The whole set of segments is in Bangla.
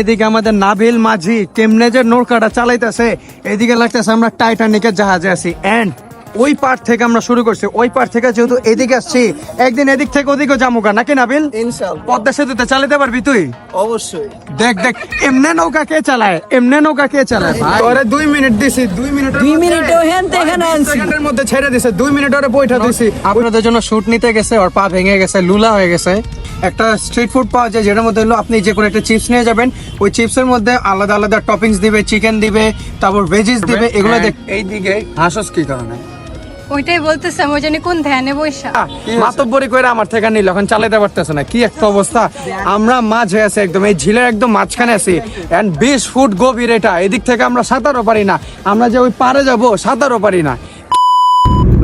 এদিকে আমাদের নাভিল মাঝি কেমনে যে নৌকাটা চালাইতেছে, এদিকে লাগতেছে আমরা টাইটানিকের জাহাজে আছি। এন্ড ওই পার্ট থেকে আমরা শুরু করছি। ওই পার্ট থেকে যেহেতু এদিকে আসছি একদিন এদিক থেকে ওদিকে যামুকা নাকি নাবিল? পদ্মা সেতুতে চালাতে পারবি তুই? অবশ্যই। দেখ দেখ এমনে নৌকা কে চালায়? এমনে নৌকা কে চালায় ওরে দুই মিনিট দিছি দুই মিনিট দুই মিনিট এখানে আনছি। সেকেন্ডের মধ্যে ছেড়ে দিছে দুই মিনিট ওরে বইটা দিছি। আপনাদের জন্য শুট নিতে গেছে ওর পা ভেঙে গেছে লুলা হয়ে গেছে। একটা স্ট্রিট ফুড পাওয়া যায় যেটার মধ্যে হলো আপনি যে কোনো একটা চিপস নিয়ে যাবেন। ওই চিপসের মধ্যে আলাদা আলাদা টপিংস দিবে চিকেন দিবে তারপর ভেজিস দিবে এগুলো দেখ এই দিকে হাসস কি কারণে? ওইটাই বলতেছে আমি জানি কোন ধ্যানে বৈশা মাতব্বরি করে আমার থেকে নিল এখন চালাতে পারতেছে না কি একটা অবস্থা। আমরা মাঝে আছি একদম এই ঝিলের একদম মাঝখানে আছি। এন্ড বিশ ফুট গভীর এটা এদিক থেকে আমরা সাঁতারও পারি না। আমরা যে ওই পারে যাব সাঁতারও পারি না।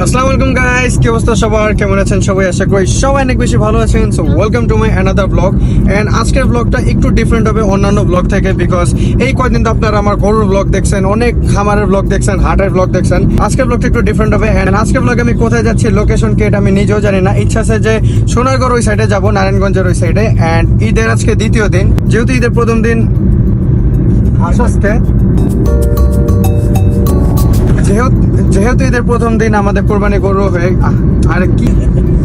আসসালামু আলাইকুম গাইস কি অবস্থা সবার? কেমন আছেন সবাই? আশা করি সবাই অনেক বেশি ভালো আছেন। So welcome to my another blog and আজকের ব্লগটা একটু ডিফারেন্ট হবে, অন্যান্য ব্লগ থেকে বিকজ এই কয়দিন তো আপনারা আমার গরুর ব্লগ দেখছেন, অনেক খামারের ব্লগ দেখছেন, হাটের ব্লগ দেখছেন। আজকের ব্লগটা একটু ডিফারেন্ট হবে। এন্ড আজকের ব্লগে আমি কোথায় যাচ্ছি লোকেশন কি এটা আমি নিজেও জানি না। ইচ্ছা আছে যে সোনারগড় ওই সাইডে যাব, নারায়ণগঞ্জের ওই সাইডে এন্ড ঈদের আজকে দ্বিতীয় দিন। যেহেতু ঈদের প্রথম দিন আসাসকে যেহেতু যেহেতু ঈদের প্রথম দিন আমাদের কোরবানি গরু হয়ে আরে কি?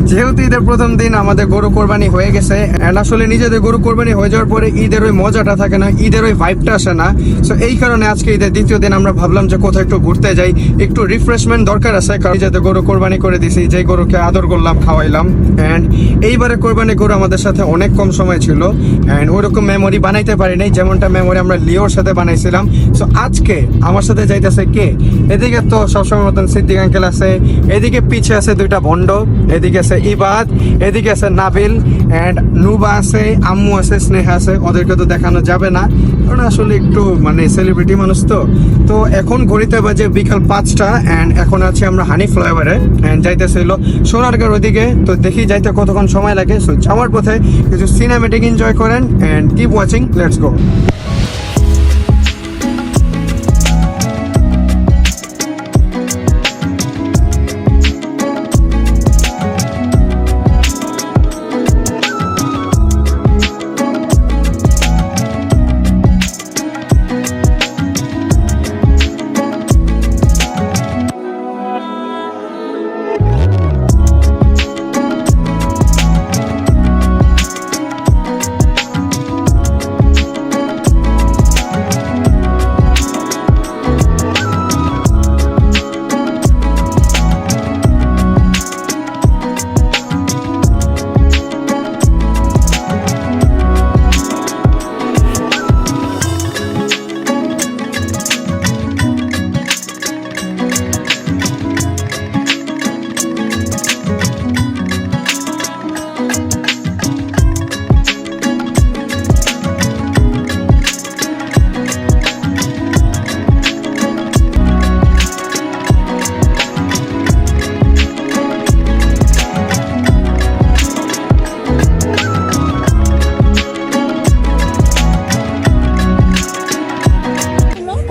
যেহেতু ঈদের প্রথম দিন আমাদের গরু কোরবানি হয়ে গেছে, and আসলে নিজেদের গরু কোরবানি হয়ে যাওয়ার পরে ঈদের ওই মজাটা থাকে না, ঈদের ওই ভাইবটা আসে না। সো এই কারণে আজকে ঈদের দ্বিতীয় দিন আমরা ভাবলাম যে কোথাও একটু ঘুরতে যাই, একটু রিফ্রেশমেন্ট দরকার আছে, কারণ নিজেদের গরু কোরবানি করে দিছি যে গরুকে আদর করলাম, খাওয়াইলাম। অ্যান্ড এইবারে কোরবানি গরু আমাদের সাথে অনেক কম সময় ছিল অ্যান্ড ওইরকম মেমোরি বানাইতে পারি নাই, যেমনটা মেমোরি আমরা লিওর সাথে বানাইছিলাম। সো আজকে আমার সাথে যাইতেছে কে? এদিকে তো সবসময় মতন সিদ্দিক আঙ্কেল আছে, এদিকে পিছে আছে দুইটা ভন্ড এদিকে আছে ইবাদ, এদিকে আছে নাবিল অ্যান্ড নুবা আছে, আম্মু আছে, স্নেহা আছে, ওদেরকে তো দেখানো যাবে না, কারণ আসলে একটু মানে সেলিব্রিটি মানুষ তো। তো এখন ঘড়িতে বাজে বিকাল পাঁচটা অ্যান্ড এখন আছি আমরা হানি ফ্লাইওভারে অ্যান্ড যাইতেছিল সোনারগাঁর ওদিকে। তো দেখি যাইতে কতক্ষণ সময় লাগে। সো যাওয়ার পথে কিছু সিনেমেটিক এনজয় করেন and keep watching let's go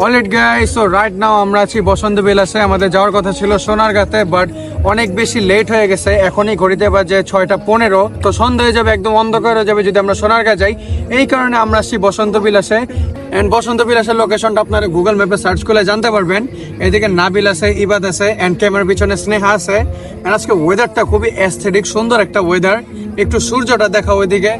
alright guy so right now আমরা আছি বসন্ত বিলাসে। আমাদের যাওয়ার কথা ছিল সোনারগাঁতে বাট অনেক বেশি লেট হয়ে গেছে। এখনই ঘড়িতে বাজে ছয়টা পনেরো। তো সন্ধ্যা হয়ে যাবে, একদম অন্ধকার হয়ে যাবে যদি আমরা সোনারগাঁ যাই। এই কারণে আমরা আসছি বসন্ত বিলাসে। এন্ড বসন্ত বিলাসের লোকেশনটা আপনারা গুগল ম্যাপে সার্চ করলে জানতে পারবেন। এদিকে নাবিল আছে, ইবাদ আছে এন্ড ক্যামেরার পিছনে স্নেহা আছে। এন্ড আজকে ওয়েদারটা খুবই অ্যাস্থেটিক সুন্দর একটা ওয়েদার একটু সূর্যটা দেখা ওইদিকে।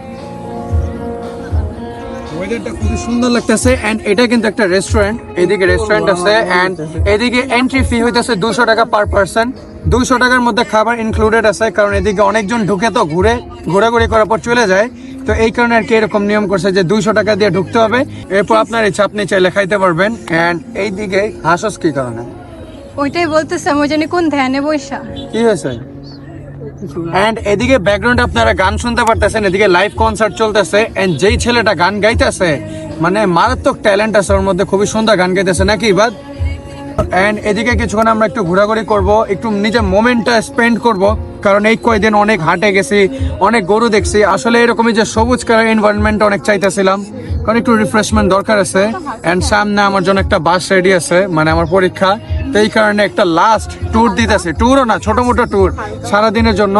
ওয়েদারটা খুবই সুন্দর লাগতেছে এন্ড এটা কিন্তু একটা রেস্টুরেন্ট এদিকে রেস্টুরেন্ট আছে এন্ড এদিকে এন্ট্রি ফি হইতেছে দুশো টাকা পার পার্সন টাকার মধ্যে খাবার ইনক্লুডেড আছে কারণ এদিকে অনেকজন ঢুকে তো ঘুরে ঘোরাঘুরি করার পর চলে যায়। তো এই কারণে আর কি এরকম নিয়ম করছে যে দুইশো টাকা দিয়ে ঢুকতে হবে। এরপর আপনার ইচ্ছা আপনি চাইলে খাইতে পারবেন এন্ড এইদিকে হাসস কি কারণে? ওইটাই বলতেছে আমি জানি কোন ধ্যানে বৈশা কি হয়েছে? এন্ড এদিকে ব্যাকগ্রাউন্ডে আপনারা গান শুনতে পারতেছেন, এদিকে লাইভ কনসার্ট চলতেছে এন্ড যেই ছেলেটা গান গাইতেছে মানে মারাত্মক ট্যালেন্ট আছে ওর মধ্যে, খুবই সুন্দর গান গাইতেছে, নাকি বাদ এন্ড এদিকে কিছুক্ষণ আমরা একটু ঘোরাঘুরি করব, একটু নিজের মোমেন্টটা স্পেন্ড করব, কারণ এই কয়দিন অনেক হাটে গেছি, অনেক গরু দেখছি, আসলে এরকমই যে সবুজ কালার এনভায়রনমেন্ট অনেক চাইতেছিলাম। কারণ একটু রিফ্রেশমেন্ট দরকার আছে। এন্ড সামনে আমার জন্য একটা বাস রেডি আছে মানে আমার পরীক্ষা। তো এই কারণে একটা লাস্ট ট্যুর দিতেছে। ট্যুরও না ছোট মোটো ট্যুর সারাদিনের জন্য।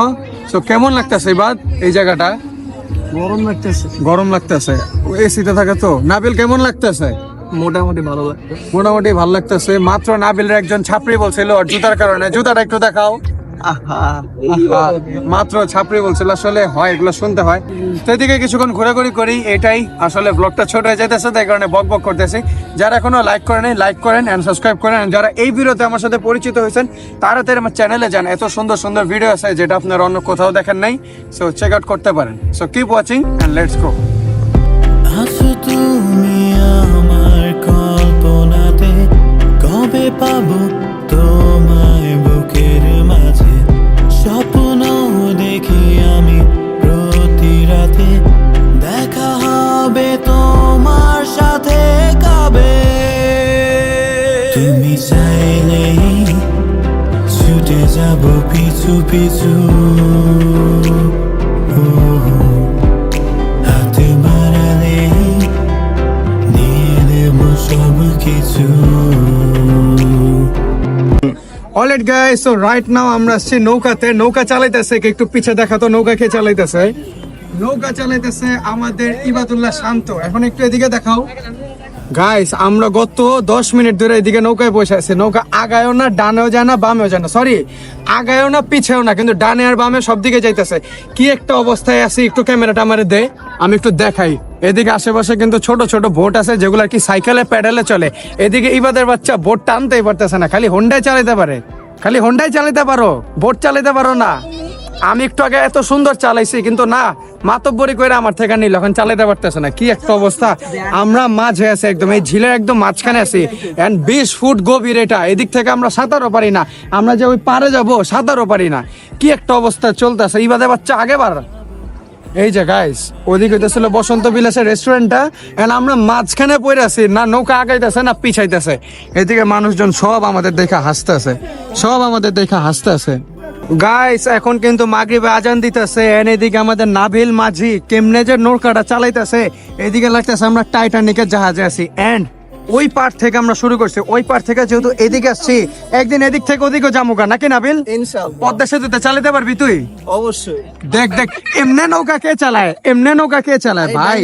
তো কেমন লাগতেছে বাদ এই জায়গাটা? গরম লাগতেছে। গরম লাগতেছে। এসিতে থাকে তো। নাবিল কেমন লাগতেছে? মোটামুটি ভালো মোটামুটি ভালো লাগতেছে। মাত্র নাবিলের একজন ছাপড়ি বলছিল ওর জুতার কারণে। জুতাটা একটু দেখাও। মাত্র ছাপড়ি বলছিল আসলে হয় এগুলো শুনতে হয়। তো এদিকে কিছুক্ষণ ঘোরাঘুরি করি এটাই। আসলে ব্লগটা ছোট হয়ে যাইতেছে তাই কারণে বক বক করতেছি। যারা এখনও লাইক করেন লাইক করেন এন্ড সাবস্ক্রাইব করেন। যারা এই ভিডিওতে আমার সাথে পরিচিত হয়েছেন তাড়াতাড়ি আমার চ্যানেলে যান এত সুন্দর সুন্দর ভিডিও আছে যেটা আপনার অন্য কোথাও দেখেন নাই। সো চেক আউট করতে পারেন। So keep watching and let's go তুমি আমার কল্পনাতে কবে পাবো তোমায় তোমার সাথে কবে তুমি চাইলেই ছুটে যাব পিছু পিছু। ও, হাতে বাড়ালে দিয়ে দেব সব কিছু alright guys so right now আমরা আসছি নৌকাতে। নৌকা চালাইতেছে কে একটু পিছে দেখা তো নৌকা কে চালাইতেছে? নৌকা চালাইতেছে, আমাদের ইবাদুল্লাহ শান্ত। এখন একটু এদিকে দেখাও। গাইস আমরা গত দশ মিনিট ধরে এদিকে নৌকায় বসে আছি। নৌকা আগায়ও না, ডানেও যায় না, বামেও যায় না। সরি আগায়ও না, পিছেও না, কিন্তু ডানে আর বামে সব দিকে যাইতেছে। কি একটা অবস্থায় আছি, একটু ক্যামেরাটা আমারে দে, আমি একটু দেখাই। এদিকে আশেপাশে কিন্তু ছোট ছোট বোট আছে, যেগুলো আর কি সাইকেলে, প্যাডেলে চলে। এদিকে ইবাদের বাচ্চা বোট টানতেই পারতেছে না, খালি হোন্ডায় চালাইতে পারে। খালি হোন্ডায় চালাইতে পারো, বোট চালাইতে পারো না। আমি একটু আগে এত সুন্দর চালাইছি, কিন্তু না, মাতব্বরি করে আমার থেকে নিল। এখন চালাইতে পারতেছে না। কি একটা অবস্থা। আমরা মাঝে আছি একদম, এই ঝিলের একদম মাঝখানে আছি। এন্ড বিশ ফুট গভীর এটা। এদিক থেকে আমরা সাঁতারও পারি না। আমরা যে ওই পারে যাব, সাঁতারও পারি না। কি একটা অবস্থা চলতেছে। ইবাদে বাচ্চা আগে বার। এই যে গাইস ওদিকে হইতেছিল বসন্ত বিলাসের রেস্টুরেন্টটা এন্ড আমরা মাঝখানে পড়ে আছি। না, নৌকা আগাইতেছে, না পিছাইতেছে। এদিকে মানুষজন সব আমাদের দেখা হাসতেছে। সব আমাদের দেখা হাসতেছে। গাইস এখন কিন্তু মাগরিবে আজান দিতেছে এন এদিকে আমাদের নাভিল মাঝি কেমনে যে নৌকাটা চালাইতেছে এদিকে লাগতেছে আমরা টাইটানিকের জাহাজে আছি। এন্ড ওই পার থেকে আমরা শুরু করছি ওই পার থেকে যেহেতু এদিকে আসছি একদিন এদিক থেকে ওদিকে যামুকা নাকি নাবিল পদ্মা সেতুতে চালাতে পারবি তুই? অবশ্যই। দেখ দেখ এমনে নৌকা কে চালায় এমনে নৌকা কে চালায় ভাই?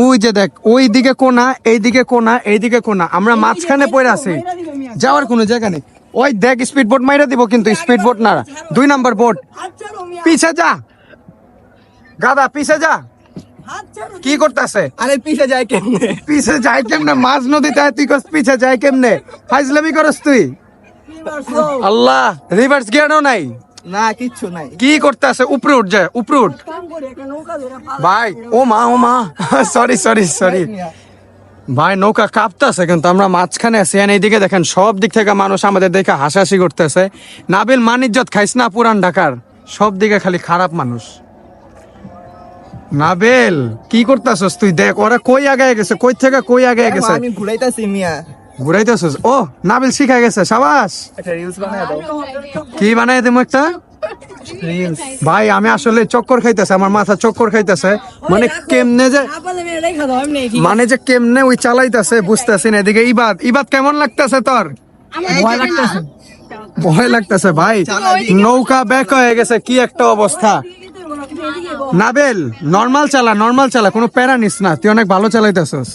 ওই যে দেখ ওই দিকে কোনা এইদিকে কোনা এইদিকে কোনা আমরা মাঝখানে পড়ে আছি। যাওয়ার কোনো জায়গা নেই। ওই দেখ স্পিড বোট মাইরা দিব কিন্তু স্পিড বোট না। দুই নাম্বার বোট পিছে যা। গাদা পিছে যা। কি করতেছে? আরে পিছে যায় কেমনে? পিছে যায় কেমনে? মাঝ নদীতে তুই কস পিছে যায় কেমনে? ফাইজলামি করস তুই? আল্লাহ রিভার্স গিয়ারও নাই। না কিচ্ছু নাই। কি করতেছে? উপরে উঠ যায় উপরে উঠ। ভাই ও মা ও মা। সরি সরি সরি ভাই নৌকা কাঁপতেছে কিন্তু আমরা মাঝখানে আছি। আর এইদিকে দেখেন সব দিক থেকে মানুষ আমাদের দেখে হাসাহাসি করতেছে। নাবিল মানিজ্জত খাইস না পুরান ঢাকার? সব দিকে খালি খারাপ মানুষ। নাবেল কি করতেছস তুই? দেখ ওরা কই আগে গেছে? কই থেকে কই আগে গেছে? আমি ঘুরাইতাছি মিয়া। ঘুরাইতেছস? ও নাবিল শিখা গেছে সাবাস। একটা রিলস বানায় দাও। কি বানাই দেবো একটা? ভাই আমি আসলে চক্কর খাইতেছে আমার মাথা চক্কর খাইতেছে। মানে কেমনে যে মানে যে কেমনে ওই চালাইতেছে বুঝতেছি না এদিকে। ইবাদ ইবাদ কেমন লাগতেছে তোর? ভয় লাগতেছে। ভয় লাগতেছে ভাই। নৌকা ব্যাক হয়ে গেছে কি একটা অবস্থা। নাবেল নর্মাল চালা নর্মাল চালা কোনো প্যারা নিস না তুই অনেক ভালো চালাইতেছস।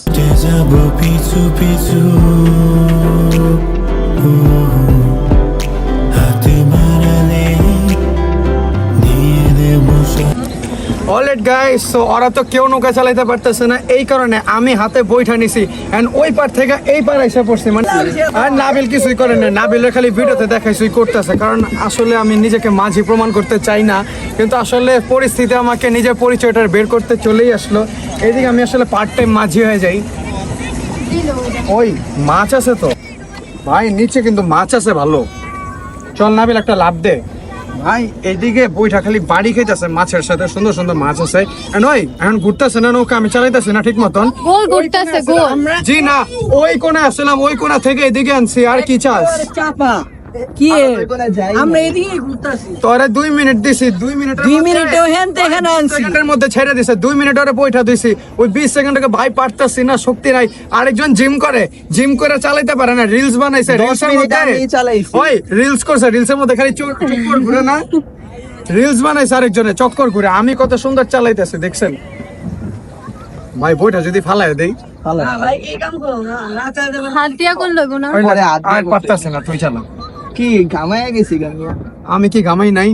অলরেড গাইস সো ওরা তো কেউ নৌকা চালাইতে পারতেছে না। এই কারণে আমি হাতে বইটা নিছি। এন্ড ওই পার থেকে এই পার এসে পড়ছি। মানে আর নাবিল কিছুই করে না। নাবিলের খালি ভিডিওতে দেখাইছুই করতেছে। কারণ আসলে আমি নিজেকে মাঝি প্রমাণ করতে চাই না। কিন্তু আসলে পরিস্থিতি আমাকে নিজের পরিচয়টা বের করতে চলেই আসলো। এদিকে আমি আসলে পার্ট টাইম মাঝি হয়ে যাই। ওই, মাছ আছে তো। ভাই, নিচে কিন্তু মাছ আছে ভালো। চল নাবিল একটা লাভ দে। ভাই এদিকে বইটা খালি বাড়ি খেতেছে মাছের সাথে সুন্দর সুন্দর মাছ আছে। নয় এখন ঘুরতেছে না নৌকা আমি চালাইতেছি না ঠিক মতন? গোল ঘুরতেছে গোল। জি না ওই কোণে আসলাম ওই কোণা থেকে এদিকে আনছি আর কি চাস? চাপা। কি আমরা এদিকে ঘুরতাছি। তোরে দুই মিনিট দিছি দুই মিনিট দুই মিনিটে হেন এখানে আনছি। সেকেন্ডের মধ্যে ছেড়ে দিছে দুই মিনিট ওরে বইটা দিছি। ওই বিশ সেকেন্ডকে ভাই পারতাছি না শক্তি নাই। আরেকজন জিম করে জিম করে চালাইতে পারে না রিলস বানাইছে রিলসের মধ্যে। ওই রিলস করছে রিলসের মধ্যে খালি চক্কর ঘুরে না? রিলস বানাইছে আরেকজনে চক্কর ঘুরে। আমি কত সুন্দর চালাইতেছি দেখছেন? ভাই বইটা যদি ফালাই দেই। ভাই হাত দিয়া করল না? আর পারতাছে না তুই চালা কি ঘামায় গেছি গামিয়া আমি কি গামাই নাই?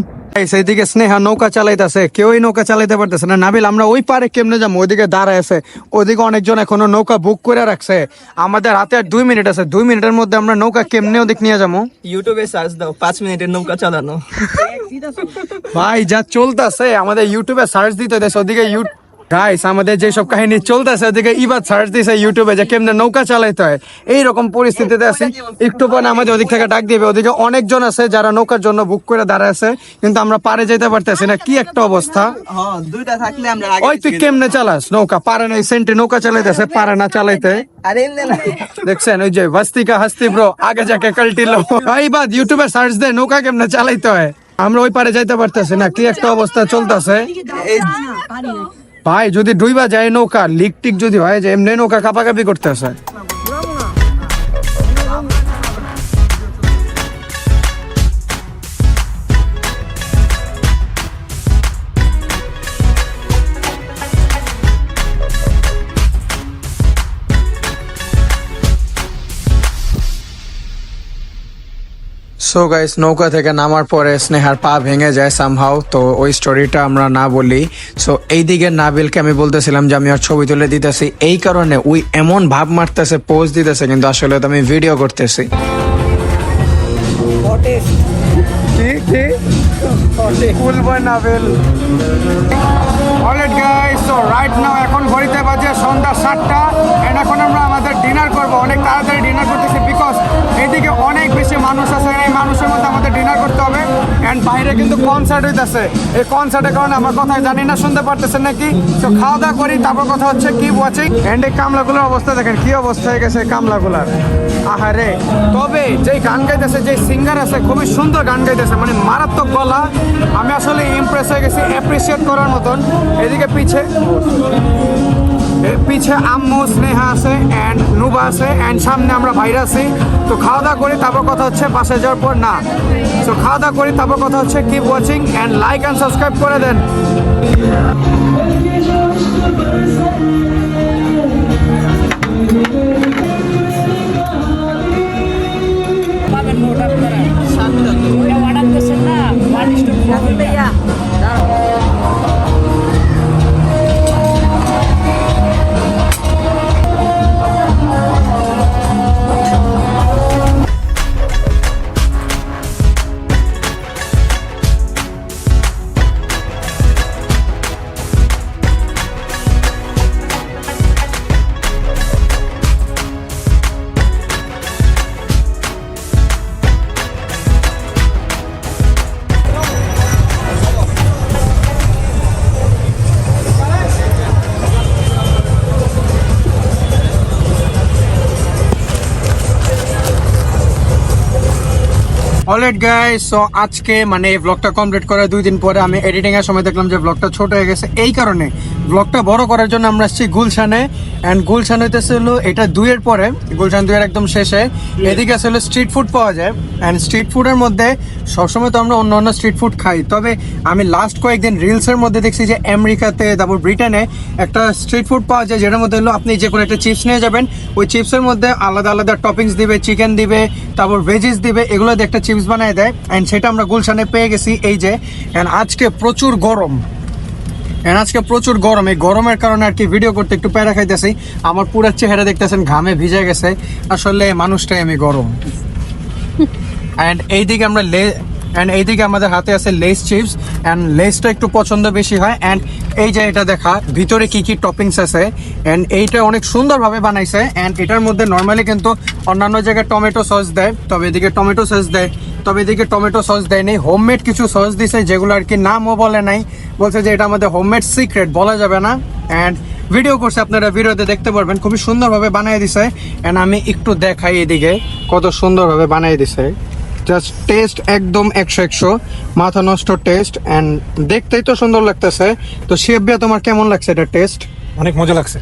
সেইদিকে স্নেহা নৌকা চালাইতেছে কেউই নৌকা চালাইতে পারতেছে না। নাবিল আমরা ওই পারে কেমনে যাব? ওইদিকে দাঁড়ায় আছে। ওইদিকে অনেকজন এখনও নৌকা বুক করে রাখছে। আমাদের হাতে আর দুই মিনিট আছে। দুই মিনিটের মধ্যে আমরা নৌকা কেমনে ওদিক নিয়ে যাব? ইউটিউবে সার্চ দাও পাঁচ মিনিটের নৌকা চালানো। ভাই যা চলতেছে আমাদের ইউটিউবে সার্চ দিতে দেশ ওদিকে ইউ গাইস আমাদের যেসব কাহিনী চলতেছে ওদিকে ইবাদ সার্চ দিছে ইউটিউবে যে কেমনে নৌকা চালাইতে হয়। এইরকম পরিস্থিতিতে আছি। একটু পরে আমাদের ওদিক থেকে ডাক দিবে। ওদিকে অনেকজন আছে যারা নৌকার জন্য বুক করে দাঁড়ায় আছে কিন্তু আমরা পারে যেতে পারতেছি না। কি একটা অবস্থা? হ্যাঁ দুইটা থাকলে আমরা ওই তুই কেমনে চালাস? নৌকা। পারে না সেন্টে নৌকা চালাইতেছে পারে না চালাইতে। দেখছেন ওই যে ভাস্তিকা হাস্তি ব্রো আগে যাকে কাল্টিলো এই বাদ ইউটিউবে সার্চ দে নৌকা কেমনে চালাইতে হয়। আমরা ওই পারে যাইতে পারতেছি না। কি একটা অবস্থা চলতেছে? ভাই যদি ডুইবা যায় নৌকা লিক টিক যদি হয় যে এমনি নৌকা কাপাকাপি করতেছে সো গাইস নৌকা থেকে নামার পরে স্নেহার পা ভেঙে যায় সামহাও তো ওই স্টোরিটা আমরা না বলি। সো এইদিকে নাবিলকে আমি বলতেছিলাম যে আমি আর ছবি তুলে দিতেছি। এই কারণে ওই এমন ভাব মারতেছে পোজ দিতেছে কিন্তু আসলে তো আমি ভিডিও করতেছি। কি? কি? ফুল Nabil? Alright guys so right now এখন ঘড়িতে বাজে সন্ধ্যা সাতটা। এন্ড এখন আমরা আমাদের ডিনার করব। অনেক তাড়াতাড়ি ডিনার করতেছি বিকজ এইদিকে অনেক বেশি মানুষ আছে। এই মানুষের মধ্যে আমাদের ডিনার করতে হবে। এন্ড বাইরে কিন্তু কনসার্ট হইতাছে। এই কনসার্টের কারণে আমার কথা জানি না, শুনতে পারতেছেন নাকি? তো খাওয়া দাওয়া করি, তারপর কথা হচ্ছে কি ওয়াচিং এন্ড এই কামলাগুলোর অবস্থা দেখেন, কি অবস্থা হয়ে গেছে কামলাগুলার। আহারে তবে যেই গান গাইতেছে যে সিঙ্গার আছে, খুবই সুন্দর গান গাইতেছে। মানে মারাত্মক গলা। আমি আসলে ইমপ্রেস হয়ে গেছি অ্যাপ্রিসিয়েট করার মতন। এদিকে পিছে। পিছে আম্মু, স্নেহা আছে অ্যান্ড নুবা আছে অ্যান্ড সামনে আমরা বাইরে আছি। তো খাওয়া দাওয়া করি, তারপর কথা হচ্ছে পাশে যাওয়ার পর না। তো খাওয়া দাওয়া করি, তারপর কথা হচ্ছে keep watching and like and subscribe করে দেন। অলরেড গাইস সো আজকে মানে এই ব্লগটা কমপ্লিট করে দুই দিন পরে আমি এডিটিং এর সময় দেখলাম যে ব্লগটা ছোট হয়ে গেছে। এই কারণে ব্লগটা বড় করার জন্য আমরা আসছি গুলশানে। অ্যান্ড গুলশান হইতেছে হলো এটা দুইয়ের পরে গুলশান দুইয়ের একদম শেষে। এদিকে আসলে স্ট্রিট ফুড পাওয়া যায়। অ্যান্ড স্ট্রিট ফুডের মধ্যে সবসময় তো আমরা অন্য অন্য স্ট্রিট ফুড খাই। তবে আমি লাস্ট কয়েকদিন রিলসের মধ্যে দেখছি যে আমেরিকাতে তারপর ব্রিটেনে একটা স্ট্রিট ফুড পাওয়া যায় যেটার মধ্যে হলো আপনি যে কোনো একটা চিপস নিয়ে যাবেন। ওই চিপসের মধ্যে আলাদা আলাদা টপিংস দিবে চিকেন দিবে তারপর ভেজিস দিবে এগুলো একটা চিপস বানায় দেয় অ্যান্ড সেটা আমরা গুলশানে পেয়ে গেছি এই যে অ্যান্ড আজকে প্রচুর গরম। এন্ড আজকে প্রচুর গরম, এই গরমের কারণে আর কি ভিডিও করতে একটু প্যারা খাইতেছি। আমার পুরো চেহারা দেখতেছেন, ঘামে ভিজে গেছে। আসলে মানুষটাই আমি গরম। অ্যান্ড এইদিকে আমরা লে অ্যান্ড এইদিকে আমাদের হাতে আছে লেস চিপস অ্যান্ড লেসটা একটু পছন্দ বেশি হয় অ্যান্ড এই যে এটা দেখা, ভিতরে কি কি টপিংস আছে? অ্যান্ড এইটা অনেক সুন্দরভাবে বানাইছে। অ্যান্ড এটার মধ্যে নর্মালি কিন্তু অন্যান্য জায়গায় টমেটো সস দেয়, তবে এদিকে টমেটো সস দেয়, তবে এদিকে টমেটো সস দেয় নেই। হোমমেড কিছু সস দিছে, যেগুলো আর কি নামও বলে নাই। বলছে যে এটা আমাদের হোমমেড সিক্রেট বলা যাবে না। অ্যান্ড ভিডিও করছে আপনারা, ভিডিওতে দেখতে পারবেন, খুবই সুন্দরভাবে বানিয়ে দিছে। অ্যান্ড আমি একটু দেখাই এদিকে, কত সুন্দরভাবে বানিয়ে দিছে। জাস্ট টেস্ট একদম একশো একশো। মাথা নষ্ট টেস্ট অ্যান্ড দেখতেই তো সুন্দর লাগতেছে। তো শেফ তোমার কেমন লাগছে এটা টেস্ট অনেক মজা লাগছে।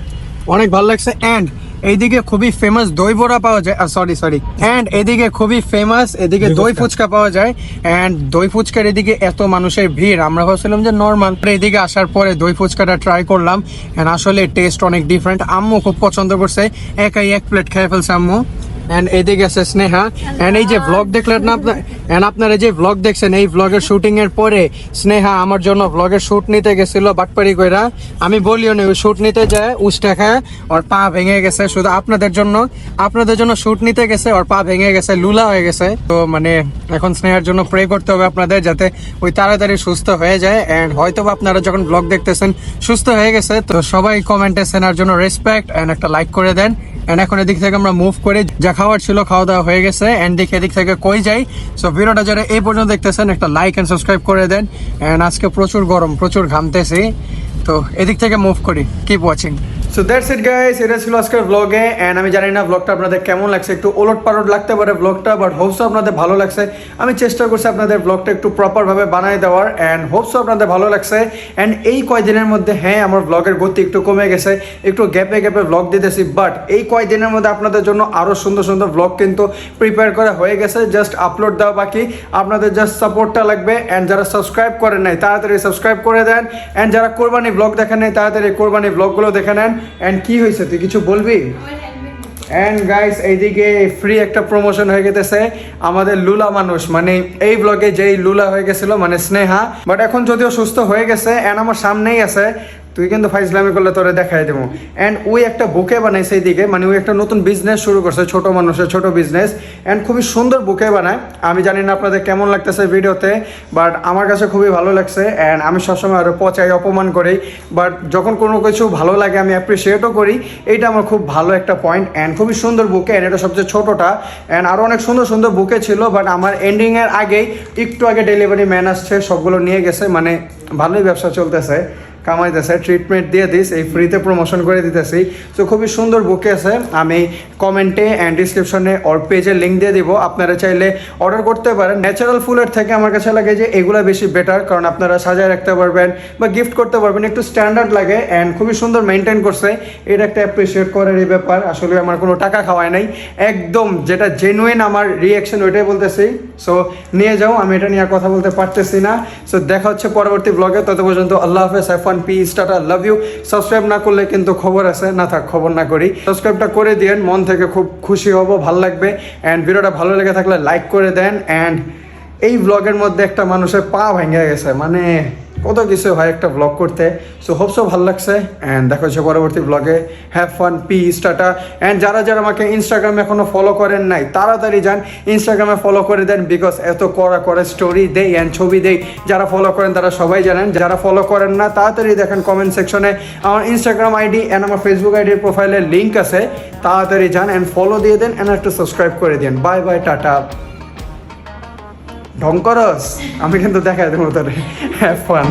অনেক ভালো লাগছে। অ্যান্ড এইদিকে খুবই ফেমাস দই বড়া পাওয়া যায়। আর সরি সরি অ্যান্ড এদিকে খুবই ফেমাস এদিকে দই ফুচকা। পাওয়া যায়। অ্যান্ড দই ফুচকার এদিকে এত মানুষের ভিড়। আমরা ভাবছিলাম যে নর্মাল এদিকে আসার পরে দই ফুচকাটা ট্রাই করলাম। অ্যান্ড আসলে টেস্ট অনেক ডিফারেন্ট আম্মু খুব পছন্দ করছে। একাই এক প্লেট খেয়ে ফেলছে আম্মু। স্নেহা। এই যে দেখলেন আপনার যে দেখছেন, এই ব্লগের পরে স্নেহা আমার জন্য ব্লগের নিতে কইরা। আমি বলিও না শুট নিতে যায় উষ্টা খায় ওর পা ভেঙে গেছে। শুধু আপনাদের জন্য আপনাদের জন্য শুট নিতে গেছে, ওর পা ভেঙে গেছে, লুলা হয়ে গেছে। তো মানে এখন স্নেহার জন্য প্রে করতে হবে আপনাদের যাতে ওই তাড়াতাড়ি সুস্থ হয়ে যায়। এন্ড হয়তো আপনারা যখন ব্লগ দেখতেছেন, সুস্থ হয়ে গেছে। তো সবাই কমেন্টে সেনার জন্য রেসপেক্ট এন্ড একটা লাইক করে দেন। এন্ড এখন এদিক থেকে আমরা মুভ করে। যা খাওয়ার ছিল, খাওয়া দাওয়া হয়ে গেছে। অ্যান্ড দেখে এদিক থেকে কই যাই? সো ভিডিওটা যারা এই পর্যন্ত দেখতেছেন, একটা লাইক অ্যান্ড সাবস্ক্রাইব করে দেন। অ্যান্ড আজকে প্রচুর গরম, প্রচুর ঘামতেছি। তো, এদিক থেকে মুভ করি keep watching so that's it guys এটা ছিল আজকের ব্লগে এন্ড আমি জানি না ব্লগটা আপনাদের কেমন লাগছে। একটু ওলট পালট লাগতে পারে ব্লগটা বাট হোপসো আপনাদের ভালো লাগছে। আমি চেষ্টা করছি আপনাদের ব্লগটা একটু প্রপারভাবে বানাই দেওয়ার অ্যান্ড হোপসো আপনাদের ভালো লাগছে। অ্যান্ড এই কয়দিনের মধ্যে হ্যাঁ আমার ব্লগের গতি একটু কমে গেছে। একটু গ্যাপে গ্যাপে ব্লগ দিতেছি বাট এই কয়দিনের মধ্যে আপনাদের জন্য আরও সুন্দর সুন্দর ব্লগ কিন্তু প্রিপেয়ার করা হয়ে গেছে। জাস্ট আপলোড দেওয়া বাকি। আপনাদের জাস্ট সাপোর্টটা লাগবে। অ্যান্ড যারা সাবস্ক্রাইব করেন নাই, তাড়াতাড়ি সাবস্ক্রাইব করে দেন। অ্যান্ড যারা কোরবানি ব্লগ দেখেন নাই, তাড়াতাড়ি কোরবানি ব্লগগুলো দেখে নেন। অ্যান্ড কি হয়েছে তুই কিছু বলবি? অ্যান্ড গাইস এইদিকে ফ্রি একটা প্রমোশন হয়ে গেতেছে আমাদের লুলা মানুষ। মানে এই ব্লগে যেই লুলা হয়ে গেছিল মানে স্নেহা। বাট এখন যদিও সুস্থ হয়ে গেছে অ্যান্ড আমার সামনেই আছে তুই কিন্তু ফাইজলামি করলে তোরে দেখাই দেবো। অ্যান্ড ওই একটা বুকে বানাইছে এইদিকে মানে ওই একটা নতুন বিজনেস শুরু করছে, ছোট মানুষের ছোট বিজনেস অ্যান্ড খুবই সুন্দর বুকে বানায়। আমি জানি না আপনাদের কেমন লাগতেছে ভিডিওতে বাট আমার কাছে খুবই ভালো লাগছে। অ্যান্ড আমি সবসময় আরও পচাই, অপমান করি। বাট যখন কোনো কিছু ভালো লাগে, আমি অ্যাপ্রিসিয়েটও করি। এইটা আমার খুব ভালো একটা পয়েন্ট অ্যান্ড খুবই সুন্দর বুকে অ্যান্ড এটা সবচেয়ে ছোটোটা। অ্যান্ড আরও অনেক সুন্দর সুন্দর বুকে ছিল বাট আমার এন্ডিংয়ের আগেই একটু আগে ডেলিভারি ম্যান আসছে, সবগুলো নিয়ে গেছে। মানে ভালোই ব্যবসা চলতেছে। কামাইতেছে ট্রিটমেন্ট দিয়ে দিস, এই ফ্রিতে প্রমোশন করে দিতেছি। তো খুবই সুন্দর বুকে আছে, আমি কমেন্টে অ্যান্ড ডিসক্রিপশনে ওর পেজে লিঙ্ক দিয়ে দিব। আপনারা চাইলে অর্ডার করতে পারেন। ন্যাচারাল ফুলের থেকে আমার কাছে লাগে যে, এগুলো বেশি বেটার কারণ আপনারা সাজায় রাখতে পারবেন বা গিফট করতে পারবেন, একটু স্ট্যান্ডার্ড লাগে অ্যান্ড খুবই সুন্দর মেনটেন করছে। এটা একটা অ্যাপ্রিসিয়েট করার এই ব্যাপার, আসলে আমার কোনো টাকা খাওয়ায় নাই। একদম যেটা জেনুইন আমার রিয়াকশন ওইটাই বলতেছি। সো নিয়ে যাও, আমি এটা নিয়ে কথা বলতে পারতেছি না। সো দেখা হচ্ছে পরবর্তী ব্লগে তত পর্যন্ত আল্লাহ হাফেজ। P peace tata love you subscribe না করলে কিন্তু খবর আছে। না থাক, খবর না করি। সাবস্ক্রাইবটা করে দিয়েন, মন থেকে খুব খুশি হব, ভালো লাগবে। অ্যান্ড ভিডিওটা ভালো লেগে থাকলে লাইক করে দেন। অ্যান্ড এই ব্লগের মধ্যে একটা মানুষের পা ভেঙে গেছে মানে কত কিছু হয় একটা ব্লগ করতে। সো হোপসো ভালো লাগছে। অ্যান্ড দেখা হচ্ছে পরবর্তী ব্লগে have fun peace tata. And যারা যারা আমাকে ইনস্টাগ্রামে এখনও ফলো করেন নাই, তাড়াতাড়ি যান। ইনস্টাগ্রামে ফলো করে দেন বিকজ এত করা করে স্টোরি দেই অ্যান্ড ছবি দেই। যারা ফলো করেন তারা সবাই জানেন। যারা ফলো করেন না, তাড়াতাড়ি দেখেন কমেন্ট সেকশনে আমার ইনস্টাগ্রাম আইডি অ্যান্ড আমার ফেসবুক আইডির প্রোফাইলে লিঙ্ক আছে। তাড়াতাড়ি যান অ্যান্ড ফলো দিয়ে দেন অ্যান্ড একটু সাবস্ক্রাইব করে দিন বাই বাই টাটা। ঢং করস? আমি কিন্তু দেখাই দেবো তোরে। Have fun